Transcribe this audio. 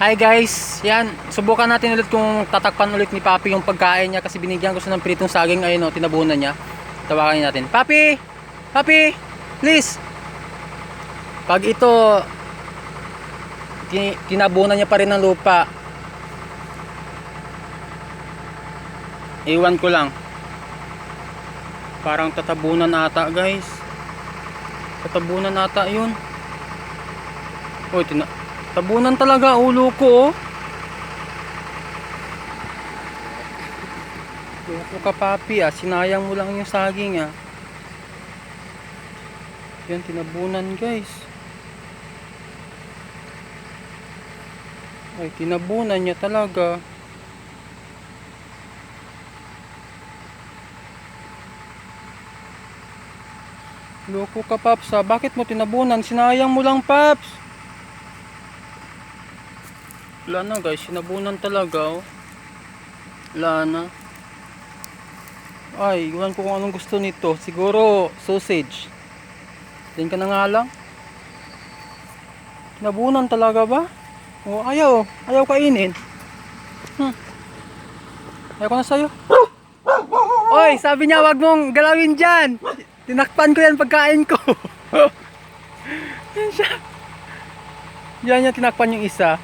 Hi guys, yan, subukan natin ulit kung tatakpan ulit ni Papi yung pagkain niya kasi binigyan ko siya ng pritong saging ayun o, tinabunan niya. Tawagan natin. Papi! Papi! Please! Pag ito ti- tinabunan niya pa rin ng lupa. Iwan ko lang. Parang tatabunan ata guys. Tatabunan ata yun. Uy, tina tabunan talaga ulo ko oh. Loko ka papi ah, sinayang mo lang yung saging ah. Yan, tinabunan guys. Ay, tinabunan niya talaga. Loko ka, Paps. ah. Bakit mo tinabunan? Sinayang mo lang, Paps. Wala na, guys. Sinabunan talaga, oh. Wala na. Ay, iwan ko kung anong gusto nito. Siguro, sausage. Din ka na nga lang. Tinabunan talaga ba? Oh, ayaw. Ayaw kainin. Hmm. Ayaw ko na sa'yo. Oy, sabi niya wag mong galawin dyan. Tinakpan ko yan pagkain ko. yan siya. Yan niya tinakpan yung isa.